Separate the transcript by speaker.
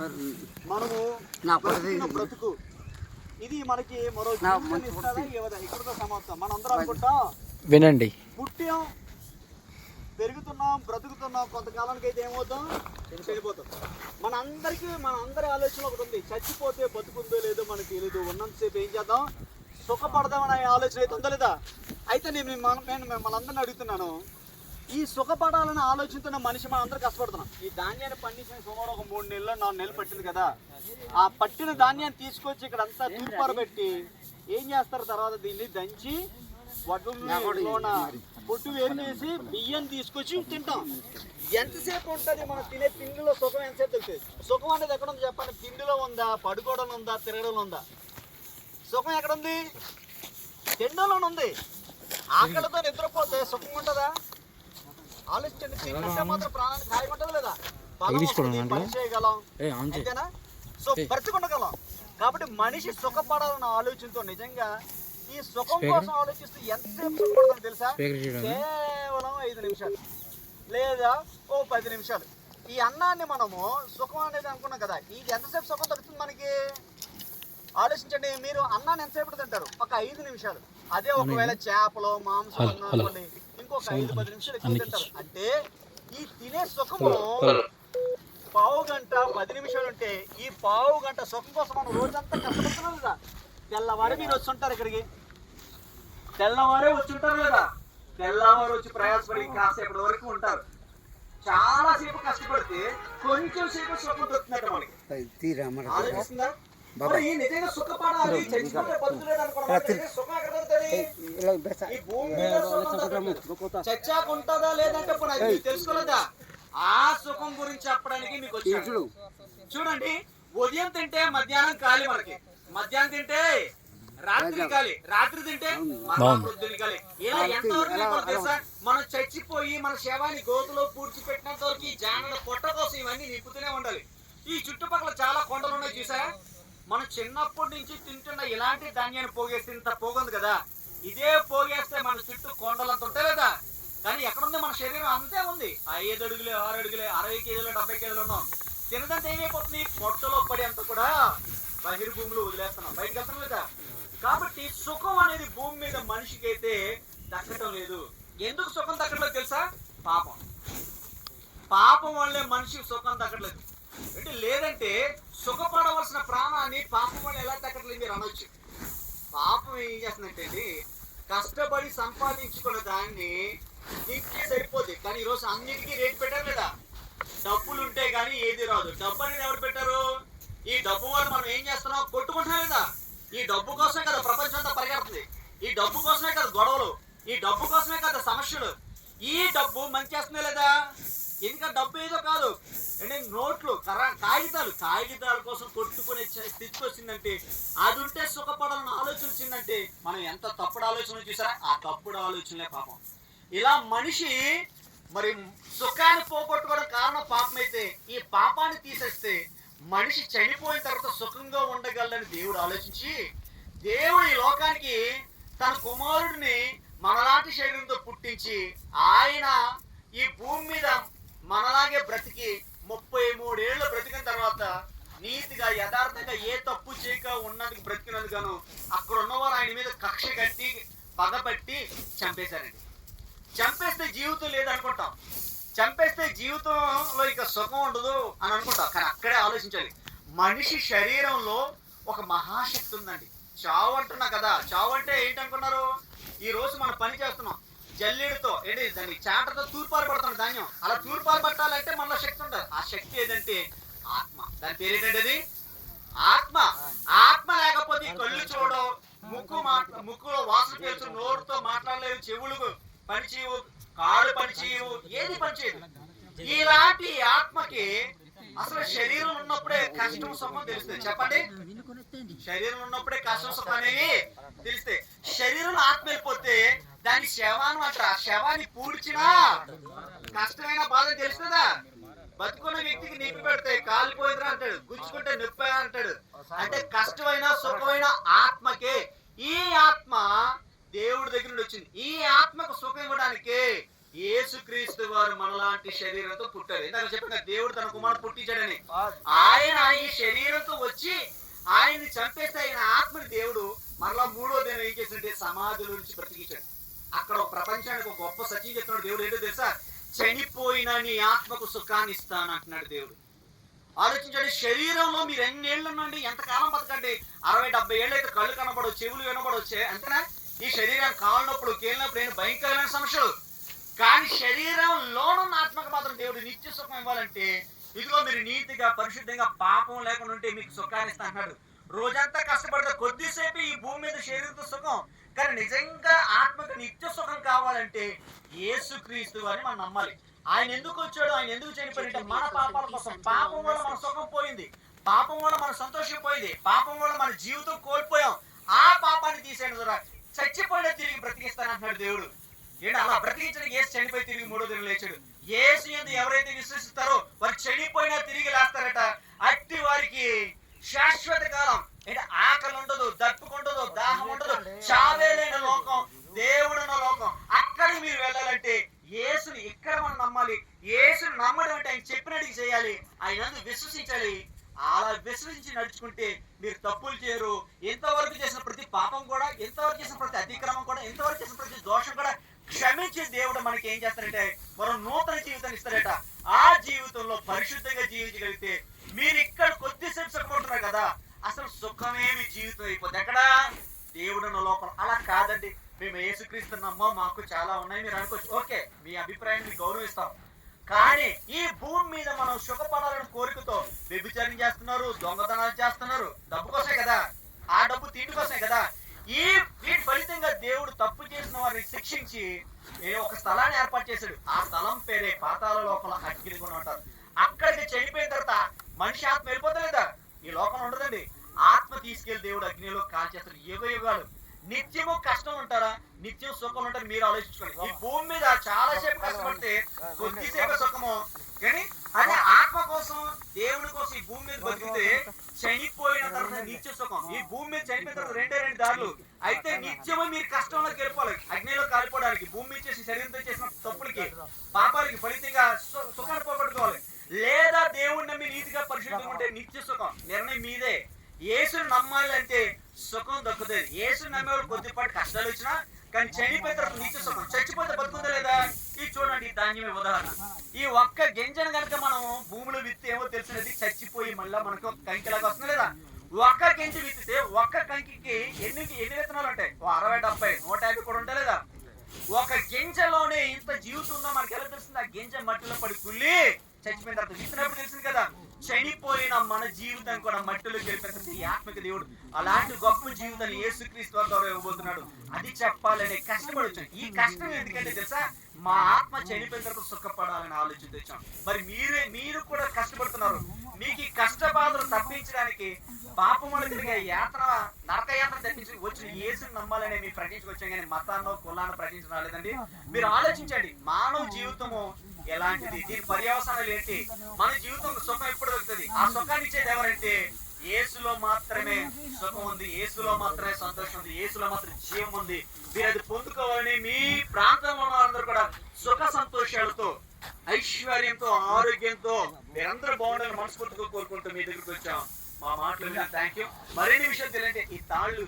Speaker 1: మనము
Speaker 2: నా
Speaker 1: బ్రతుకు. ఇది మనకి మరో ఇక్కడతో సమాప్తం. మనం అనుకుంటాం
Speaker 3: వినండి.
Speaker 1: పుట్టాం పెరుగుతున్నాం బ్రతుకుతున్నాం కొంతకాలానికి అయితే ఏమవుతాం? చనిపోతాం మన అందరికీ మన అందరి ఆలోచన ఒకటి ఉంది. చచ్చిపోతే బతుకుందో లేదో మనకి తెలియదు ఉన్నంతసేపు ఏం చేద్దాం? సుఖపడదామనే ఆలోచన అయితే ఉందా లేదా? అయితే నేను మిమ్మల్ని- నేను మిమ్మల్ని అందరిని అడుగుతున్నాను. ఈ సుఖపడాలనే ఆలోచనతో మనిషి మనం అందరూ కష్టపడుతున్నాం. ఈ ధాన్యాన్ని పండించిన సుమారు ఒక మూడు నెలలు నాలుగు నెలలు పట్టింది కదా. ఆ పట్టిన ధాన్యాన్ని తీసుకొచ్చి ఇక్కడ అంతా తూర్పార పెట్టి ఏం చేస్తారు తర్వాత దీన్ని దంచి వడ్డులోన పొట్టు వేరు చేసి బియ్యం తీసుకొచ్చి తింటాం. ఎంతసేపు ఉంటుంది మనం తినే తిండిలో సుఖం ఎంతసేపు తెలుస్తుంది? సుఖం అనేది ఎక్కడ ఉంది చెప్పండి? తిండిలో ఉందా? పడుకోవడం ఉందా? తిరగడంలో ఉందా? సుఖం ఎక్కడ ఉంది? తిండిలోనే ఉంది. ఆకలితో నిద్రపోతే సుఖం ఉంటుందా? ఆలోచించండి. తింటే మాత్రం ప్రాణానికి హాయిగా ఉంటుందా లేదా బలం వస్తుంది, పని చేయగలం. అంతేనా? సో బ్రతికుండగలం కాబట్టి మనిషి సుఖపడాలన్న ఆలోచనతో నిజంగా ఈ సుఖం కోసం ఆలోచిస్తూ ఎంతసేపు సుఖపడతాం తెలుసా? కేవలం ఐదు నిమిషాలు. లేదా ఓ పది నిమిషాలు. ఈ అన్నాన్ని మనము సుఖం అనేది అనుకున్నాం కదా. ఇది ఎంతసేపు సుఖం దొరుకుతుంది మనకి? ఆలోచించండి మీరు అన్నాన్ని ఎంతసేపు తింటారు? ఒక ఐదు నిమిషాలు. అదే ఒకవేళ చేపలు మాంసం అన్నం అనుకోండి ఇంకొక ఐదు పది నిమిషాలు ఎక్కువ తింటారు అంటే ఈ తినే సుఖము పావు గంట పది నిమిషాలు ఉంటే ఈ పావు గంట సుఖం కోసం మనం రోజంతా కష్టపడుతున్నాం కదా. తెల్లవారే మీరు వచ్చి ఉంటారు ఇక్కడికి. తెల్లవారే వచ్చి ఉంటారు కదా. తెల్లవారు వచ్చి ప్రయాసపడి కాసేపటి వరకు ఉంటారు. చాలా సేపు కష్టపడితే కొంచెం సేపు సుఖం దొరుకుతుందట మనకి ఆలోచిస్తుందా? నిజంగా సుఖపడాలి చచ్చిపోతే బతుకులేడు అనుకోవడం ఈ భూమి మీద సుఖం దొరకదు. చచ్చాక ఉంటుందా లేదంటే ఇప్పుడు అది తెలుసుకోలేదా? ఆ సుఖం గురించి చెప్పడానికి మీకు వచ్చాడు చూడండి ఉదయం తింటే మధ్యాహ్నం కాలి మనకి. మధ్యాహ్నం తింటే రాత్రి కాలి రాత్రి తింటే ప్రొద్దున కాలి ఇలా ఎంతవరకు తెలుసా? మనం చచ్చిపోయి మన శవాన్ని గోతులో పూడ్చిపెట్టినంత వరకు ఈ జానల పొట్ట కోసం ఇవన్నీ నింపుతూనే ఉండాలి. ఈ చుట్టుపక్కల చాలా కొండలు ఉన్నాయి చూసా మనం చిన్నప్పటి నుంచి తింటున్న ఇలాంటి ధాన్యాన్ని పోగేస్తే ఇంత పోగుంది కదా? ఇదే పోగేస్తే మన చుట్టూ కొండలంత ఉంటాయి లేదా కానీ ఎక్కడుంది మన శరీరం? అంతే ఉంది. ఐదు అడుగులే ఆరు అడుగులే అరవై కేజీలు డెబ్బై కేజీలు ఉన్నాం. తినదంటే ఏమైపోతుంది? పొట్టలో పడేంత కూడా బహిర్భూమిలో వదిలేస్తున్నాం. బయటకు వెళ్తాం లేదా కాబట్టి సుఖం అనేది భూమి మీద మనిషికి అయితే దక్కటం లేదు. ఎందుకు సుఖం దక్కట్లేదు తెలుసా? పాపం. పాపం వల్లే మనిషికి సుఖం దక్కట్లేదు అంటే లేదంటే సుఖ ప్రాణాన్ని పాపం వల్ల ఎలా తగ్గట్లేదు మీరు అనొచ్చు. పాపం ఏం చేస్తుందంటే అండి కష్టపడి సంపాదించుకున్న దాన్ని తింటే సరిపోద్ది. కానీ ఈరోజు అన్నిటికీ రేట్ పెట్టారు కదా. డబ్బులు ఉంటే కానీ ఏది రాదు. డబ్బు అనేది ఎవరు పెట్టారు? ఈ డబ్బు వల్ల మనం ఏం చేస్తున్నాం? కొట్టుకుంటున్నాం లేదా ఈ డబ్బు కోసమే కదా ప్రపంచం అంతా పరిగెడుతుంది. ఈ డబ్బు కోసమే కదా గొడవలు. ఈ డబ్బు కోసమే కదా సమస్యలు. ఈ డబ్బు మంచి చేస్తుందా లేదా? ఇంకా డబ్బు ఏదో కాదు. అంటే నోట్లు కర్ర కాగితాలు కాగితాల కోసం కొట్టుకునే స్థితికి వచ్చిందంటే అది ఉంటే సుఖపడాలని ఆలోచన వచ్చిందంటే మనం ఎంత తప్పుడు ఆలోచన చూసారా ఆ తప్పుడు ఆలోచనలే పాపం. ఇలా మనిషి మరి సుఖాన్ని పోగొట్టుకోవడం కారణం పాపం అయితే ఈ పాపాన్ని తీసేస్తే మనిషి చనిపోయిన తర్వాత సుఖంగా ఉండగలని దేవుడు ఆలోచించి దేవుడు ఈ లోకానికి తన కుమారుడిని మనలాంటి శరీరంతో పుట్టించి ఆయన ఈ భూమి మీద మనలాగే బ్రతికి ముప్పై మూడేళ్ళు బ్రతికిన తర్వాత నీతిగా యథార్థంగా ఏ తప్పు చేయక ఉన్నందుకు బ్రతికినందుకు అక్కడ ఉన్నవారు ఆయన మీద కక్ష కట్టి పగబట్టి చంపేశారండి. చంపేస్తే జీవితం లేదనుకుంటాం. చంపేస్తే జీవితంలో ఇక సుఖం ఉండదు అని అనుకుంటాం. కానీ అక్కడే ఆలోచించాలి. మనిషి శరీరంలో ఒక మహాశక్తి ఉందండి. చావు అంటున్నా కదా. చావు అంటే ఏంటనుకున్నారు? ఈ రోజు మనం పని చేస్తున్నాం. జల్లెడుతో ఏంటి దాన్ని చాటతో తూర్పారు పడుతున్న ధాన్యం. అలా తూర్పారు పట్టాలంటే మనలో శక్తి ఉంటుంది ఆ శక్తి ఏదంటే ఆత్మ. దాని పేరు ఏంటంటే ఆత్మ. ఆత్మ లేకపోతే కళ్ళు చూడవు. ముక్కు మాట్లా ముక్కులో వాసన పీల్చు నోరుతో మాట్లాడలేవు. చెవులు పని చేయవు. కాళ్ళు పని చేయవు. ఏది పని చేయదు. ఇలాంటి ఆత్మకి అసలు శరీరం ఉన్నప్పుడే కష్టం సుఖం తెలుస్తుంది చెప్పండి. శరీరం ఉన్నప్పుడే కష్టం సుఖం అనేవి తెలిస్తే శరీరంలో ఆత్మ వెళ్ళిపోతే దాని శవాన్ని అంట. శవాన్ని పూడ్చినా కష్టమైన బాధ తెలుస్తుందా? బతుకున్న వ్యక్తికి నిప్పి పెడతాయి కాలిపోయిందిరా అంటాడు గుచ్చుకుంటే నొప్పి అంటాడు. అంటే కష్టమైన సుఖమైన ఆత్మకే ఈ ఆత్మ దేవుడి దగ్గర నుండి వచ్చింది. ఈ ఆత్మకు సుఖం ఇవ్వడానికి యేసుక్రీస్తు వారు మనలాంటి శరీరంతో పుట్టారు. ఇందాక చెప్పిన దేవుడు తన కుమారుడు పుట్టించాడని. ఆయన ఈ శరీరంతో వచ్చి ఆయన్ని చంపేస్తే ఆయన ఆత్మని దేవుడు మరలా మూడో దినం ఏం చేసింటే సమాధుల నుంచి బ్రతికించాడు. అక్కడ ప్రపంచానికి ఒక గొప్ప సత్యం చెప్తున్నాడు దేవుడు. ఏంటో తెలుసా? చనిపోయిన నీ ఆత్మకు సుఖాన్ని ఇస్తాను అంటున్నాడు దేవుడు. ఆలోచించండి శరీరంలో మీరు ఎన్ని ఏళ్ళు ఉండండి ఎంతకాలం బతకండి? అరవై డెబ్బై ఏళ్ళు అయితే కళ్ళు కనపడవు చెవులు వినపడవచ్చు అంతేనా? ఈ శరీరం కాళ్ళనప్పుడు కేలినప్పుడు ఏం భయంకరమైన సమస్యలు. కానీ శరీరంలోనున్న ఆత్మకు మాత్రం దేవుడు నిత్య సుఖం ఇవ్వాలంటే ఇదిగో మీరు నీతిగా పరిశుద్ధంగా పాపం లేకుండా ఉంటే మీకు సుఖాన్ని ఇస్తా అన్నాడు రోజంతా కష్టపడితే కొద్దిసేపు ఈ భూమి మీద శరీరతో సుఖం. కానీ నిజంగా ఆత్మకు నిత్య సుఖం కావాలంటే ఏసుక్రీస్తు అని మనం నమ్మాలి. ఆయన ఎందుకు వచ్చాడు? ఆయన ఎందుకు చనిపోయాడు మన పాపాల కోసం. పాపం వల్ల మన సుఖం పోయింది. పాపం వల్ల మన సంతోషం పోయింది. పాపం వల్ల మన జీవితం కోల్పోయాం. ఆ పాపాన్ని తీసేయడం ద్వారా చచ్చిపోయిన తిరిగి బ్రతికిస్తాను అంటున్నాడు దేవుడు. ఏంటి అలా బ్రతికించిన ఏసు చనిపోయి తిరిగి మూడో దినం లేచాడు. ఏసు ఎందు ఎవరైతే విశ్వసిస్తారో వారు చనిపోయినా తిరిగి లేస్తారట. అట్టి వారికి శాశ్వత కాలం. ఏంటి? ఆకలి ఉండదు దప్పుకు ఉండదు దాహం ఉండదు. చావే లేని లోకం దేవుడున్న లోకం. అక్కడికి మీరు వెళ్ళాలంటే యేసుని ఇక్కడ మనం నమ్మాలి? యేసుని నమ్మడం అంటే ఆయన చెప్పినట్టు చేయాలి. ఆయన విశ్వసించాలి. అలా విశ్వసించి నడుచుకుంటే మీరు తప్పులు చేయరు. ఎంతవరకు చేసిన ప్రతి పాపం కూడా ఎంతవరకు చేసిన ప్రతి అతిక్రమం కూడా ఎంతవరకు చేసిన ప్రతి దోషం కూడా క్షమించే దేవుడు మనకి ఏం చేస్తారంటే మరో నూతన జీవితాన్ని ఇస్తారట ఆ జీవితంలో పరిశుద్ధంగా జీవించగలిగితే మీరు ఇక్కడ అనుకుంటున్నారు కదా. అసలు సుఖమేమి జీవితం అయిపోతుంది ఎక్కడ? దేవుడున్న లోపల. అలా కాదండి. మేము ఏసుక్రీస్తు నమ్మం మాకు చాలా ఉన్నాయి. మీరు అనుకోవచ్చు. ఓకే మీ అభిప్రాయాన్ని గౌరవిస్తాం. కానీ ఈ భూమి మీద మనం సుఖపడాలని కోరికతో వ్యభిచారం చేస్తున్నారు దొంగతనాలు చేస్తున్నారు డబ్బు కోసమే కదా. ఆ డబ్బు తిండి కోసమే కదా. ఈ వీటి ఫలితంగా దేవుడు తప్పు చేసిన వారిని శిక్షించి ఏ ఒక స్థలాన్ని ఏర్పాటు చేశాడు. ఆ స్థలం పేరే పాతాల లోపల అగ్నిగుణం అంటారు. అక్కడికి చనిపోయిన తర్వాత మనిషి ఆత్మ వెళ్ళిపోతలేదా? ఈ లోకం ఉండదండి. ఆత్మ తీసుకెళ్ళి దేవుడు అగ్నిలో కాల్చేస్తారు యుగ యుగాలు. నిత్యము కష్టం ఉంటారా? నిత్యం సుఖం ఉంటారు? మీరు ఆలోచించుకోండి. ఈ భూమి మీద చాలా సేపు కష్టపడితే కొద్దిసేపు సుఖము. కానీ అదే ఆత్మ కోసం దేవుడి కోసం ఈ భూమి మీద బతికితే చనిపోయిన తర్వాత నిత్య సుఖం. ఈ భూమి మీద చనిపోయిన తర్వాత రెండే రెండు దారులు. అయితే నిత్యము మీరు కష్టంలో వెళ్ళిపోవాలి. అగ్నిలో కాలిపోవడానికి భూమి చేసి శరీరంతో చేసిన తప్పులకి పాపాలకి ఫలితంగా సు- సుఖాన్ని పోగొట్టుకోవాలి. నీతిగా పరిశుద్ధంగా నిత్య సుఖం నిర్ణయం మీదే. యేసుని నమ్మాలంటే సుఖం దక్కుతుంది. ఏసుని నమ్మేవాడు కొద్దిపాటి కష్టాలు వచ్చినా కానీ చనిపోయిన తర్వాత నిత్య సుఖం. చచ్చిపోతే బతుకుందా లేదా? ఇది చూడండి ఈ ధాన్యమే ఉదాహరణ. ఈ ఒక్క గింజను కనుక మనం భూమిలో విత్తే ఏమో తెలిసినది చచ్చిపోయి మళ్ళీ మనకు కంకిలాగా వస్తుంది లేదా ఒక్క గింజ విత్తితే ఒక్క కంకికి ఎన్ని ఎన్ని విత్తనాలు ఉంటాయి ఓ అరవై డెబ్బై నూట యాభై కూడా ఉంటాయి లేదా ఒక గింజలోనే ఇంత జీవితం ఉందో మనకి ఎలా తెలుస్తుంది ఆ గింజ మట్టిలో పడి కుళ్ళి చచ్చిపోయిన తర్వాత విత్తనప్పుడు తెలిసింది కదా చనిపోయిన మన జీవితం కూడా మట్టిలో గెలిపేస్తుంది ఆత్మిక దేవుడు అలాంటి గొప్ప జీవితాన్ని యేసుక్రీస్తు ద్వారా ఇవ్వబోతున్నాడు. అది చెప్పాలనే కష్టపడి వచ్చాం ఈ కష్టం ఎందుకంటే తెలుసా? మా ఆత్మ చనిపోయిన తర్వాత సుఖపడాలని ఆలోచన తెచ్చాం మరి మీరే మీరు కూడా కష్టపడుతున్నారు. మీకు ఈ కష్టబాధలు తప్పించడానికి పాపం యాత్ర నరకయాత్ర తప్పించి వచ్చిన యేసుని నమ్మాలని మీరు ప్రకటించుకొచ్చాం కానీ మతాన్నో కులాన్ని ప్రకటించడం రాలేదండి. మీరు ఆలోచించండి. మానవ జీవితము ఎలాంటిది? దీని పర్యవసానాలు ఏంటి? మన జీవితం సుఖం ఎప్పుడు దొరుకుతుంది ఆ సుఖాన్ని ఇచ్చేది ఎవరంటే యేసులో మాత్రమే సుఖం ఉంది యేసులో మాత్రమే సంతోషం ఉంది యేసులో మాత్రమే జీవం ఉంది. మీరు అది పొందుకోవాలని మీ ప్రాంతంలో ఉన్న వాళ్ళందరూ కూడా సుఖ సంతోషాలతో ఐశ్వర్యంతో ఆరోగ్యంతో మీరందరూ బాగుండాలని మనస్ఫూర్తిగా కోరుకుంటూ మీ దగ్గరికి వచ్చాం. మా మాటలు థ్యాంక్ యూ మరిన్ని విషయాలు తెలియంటే ఈ తాళ్ళు